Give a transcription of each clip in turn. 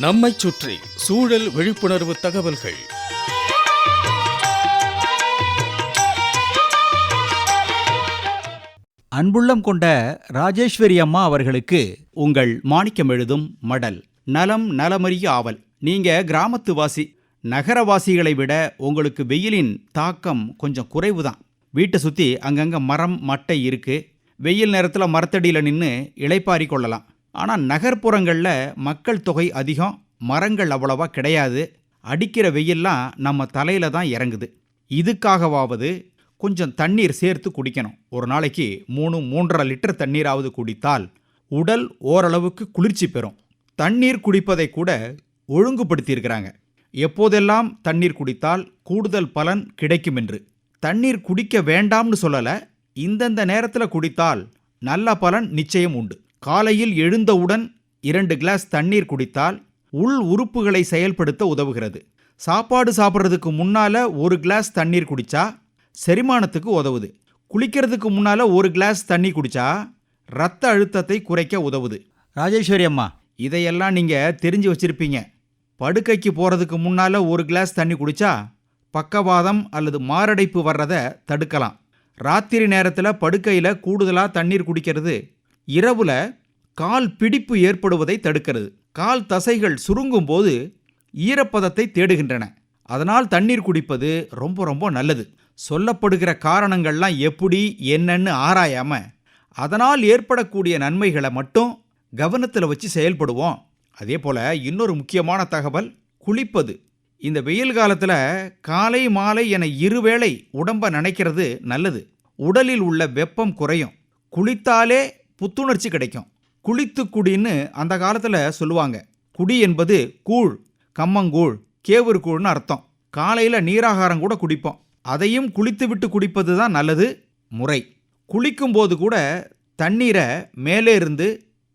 நம்மைச் சுற்றி சூழல் விழிப்புணர்வு தகவல்கள். அன்புள்ளம் கொண்ட ராஜேஸ்வரி அம்மா அவர்களுக்கு உங்கள் மாணிக்கம் எழுதும் மடல். நலம் நலமறிய ஆவல். நீங்க கிராமத்து வாசி நகரவாசிகளை விட உங்களுக்கு வெயிலின் தாக்கம் கொஞ்சம் குறைவு தான் வீட்டை சுற்றி அங்கங்கே மரம் மட்டை இருக்கு. வெயில் நேரத்தில் மரத்தடியில் நின்று இளைப்பாரி கொள்ளலாம். ஆனால் நகர்ப்புறங்களில் மக்கள் தொகை அதிகம் மரங்கள் அவ்வளவா கிடையாது. அடிக்கிற வெயில்லாம் நம்ம தலையில் தான் இறங்குது. இதுக்காகவாவது கொஞ்சம் தண்ணீர் சேர்த்து குடிக்கணும். ஒரு நாளைக்கு மூணு மூன்றரை லிட்டர் தண்ணீராவது குடித்தால் உடல் ஓரளவுக்கு குளிர்ச்சி பெறும். தண்ணீர் குடிப்பதை கூட ஒழுங்குபடுத்தியிருக்கிறாங்க. எப்போதெல்லாம் தண்ணீர் குடித்தால் கூடுதல் பலன் கிடைக்கும் என்று. தண்ணீர் குடிக்க வேண்டாம்னு சொல்லலை இந்தந்த நேரத்தில் குடித்தால் நல்ல பலன் நிச்சயம் உண்டு. காலையில் எழுந்தவுடன் இரண்டு கிளாஸ் தண்ணீர் குடித்தால் உள் உறுப்புகளை செயல்படுத்த உதவுகிறது. சாப்பாடு சாப்பிட்றதுக்கு முன்னால ஒரு கிளாஸ் தண்ணீர் குடிச்சா செரிமானத்துக்கு உதவுது. குளிக்கிறதுக்கு முன்னால ஒரு கிளாஸ் தண்ணி குடிச்சா ரத்த அழுத்தத்தை குறைக்க உதவுது. ராஜேஸ்வரி அம்மா. இதையெல்லாம் நீங்க தெரிஞ்சு வச்சிருப்பீங்க. படுக்கைக்கு போறதுக்கு முன்னால ஒரு கிளாஸ் தண்ணி குடிச்சா பக்கவாதம் அல்லது மாரடைப்பு வர்றதை தடுக்கலாம். ராத்திரி நேரத்தில் படுக்கையில் கூடுதலாக தண்ணீர் குடிக்கிறது இரவுல கால் பிடிப்பு ஏற்படுவதை தடுக்கிறது. கால் தசைகள் சுருங்கும் போது ஈரப்பதத்தை தேடுகின்றன. அதனால் தண்ணீர் குடிப்பது ரொம்ப ரொம்ப நல்லது. சொல்லப்படுகிற காரணங்கள்லாம் எப்படி என்னன்னு ஆராயாம அதனால் ஏற்படக்கூடிய நன்மைகளை மட்டும் கவனத்தில் வச்சு செயல்படுவோம். அதே போல் இன்னொரு முக்கியமான தகவல் குளிப்பது. இந்த வெயில் காலத்தில் காலை மாலை என இருவேளை உடம்ப நினைக்கிறது நல்லது. உடலில் உள்ள வெப்பம் குறையும். குளித்தாலே புத்துணர்ச்சி கிடைக்கும். குளித்து குடின்னு அந்த காலத்தில் சொல்லுவாங்க. குடி என்பது கூழ் கம்மங்கூழ் கேவுரு கூழ்னு அர்த்தம். காலையில் நீராகாரம் கூட குடிப்போம். அதையும் குளித்து விட்டு குடிப்பது தான் நல்லது முறை. குளிக்கும்போது கூட தண்ணீரை மேலே இருந்து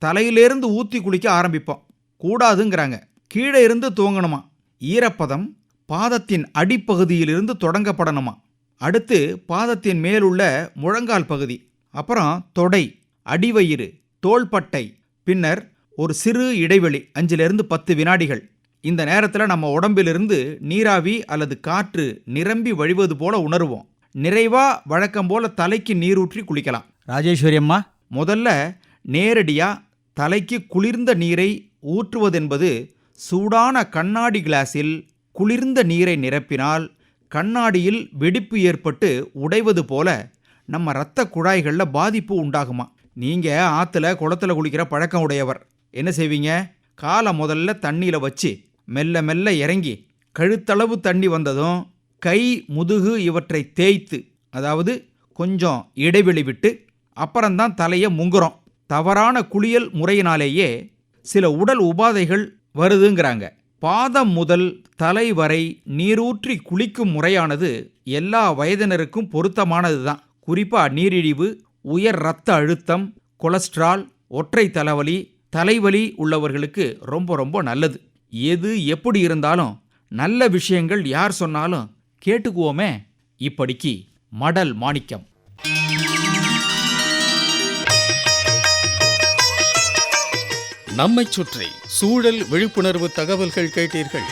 தலையிலேருந்து ஊற்றி குளிக்க ஆரம்பிப்போம். கூடாதுங்கிறாங்க. கீழே இருந்து துவங்கணுமா ஈரப்பதம் பாதத்தின் அடிப்பகுதியிலிருந்து தொடங்கப்படணுமா? அடுத்து பாதத்தின் மேலுள்ள முழங்கால் பகுதி அப்புறம் தொடை. அடிவயிறு தோள்பட்டை பின்னர் ஒரு சிறு இடைவெளி அஞ்சிலிருந்து பத்து வினாடிகள். இந்த நேரத்தில் நம்ம உடம்பிலிருந்து நீராவி அல்லது காற்று நிரம்பி வழிவது போல உணர்வோம். நிறைவா வழக்கம் போல தலைக்கு நீரூற்றி குளிக்கலாம். ராஜேஸ்வரி அம்மா. முதல்ல நேரடியா தலைக்கு குளிர்ந்த நீரை ஊற்றுவதென்பது சூடான கண்ணாடி கிளாஸில் குளிர்ந்த நீரை நிரப்பினால் கண்ணாடியில் வெடிப்பு ஏற்பட்டு உடைவது போல நம்ம இரத்த குழாய்களில் பாதிப்பு உண்டாகுமா? நீங்கள் ஆற்றுல குளத்துல குளிக்கிற பழக்கம் உடையவர். என்ன செய்வீங்க? காலை முதல்ல தண்ணியில் வச்சு மெல்ல மெல்ல இறங்கி கழுத்தளவு தண்ணி வந்ததும் கை முதுகு இவற்றை தேய்த்து அதாவது கொஞ்சம் இடைவெளி விட்டு அப்புறம்தான் தலையை முங்குறோம். தவறான குளியல் முறையினாலேயே சில உடல் உபாதைகள் வருதுங்கிறாங்க. பாதம் முதல் தலை வரை நீரூற்றி குளிக்கும் முறையானது எல்லா வயதினருக்கும் பொருத்தமானது தான் குறிப்பாக நீரிழிவு உயர் இரத்த அழுத்தம் கொலஸ்ட்ரால் ஒற்றை தலைவலி தலைவலி உள்ளவர்களுக்கு ரொம்ப ரொம்ப நல்லது. எது எப்படி இருந்தாலும் நல்ல விஷயங்கள் யார் சொன்னாலும் கேட்டுக்குவோமே. இப்படிக்கு மடல் மாணிக்கம். நம்மை சுற்றி சூழல் விழிப்புணர்வு தகவல்கள் கேட்டீர்கள்.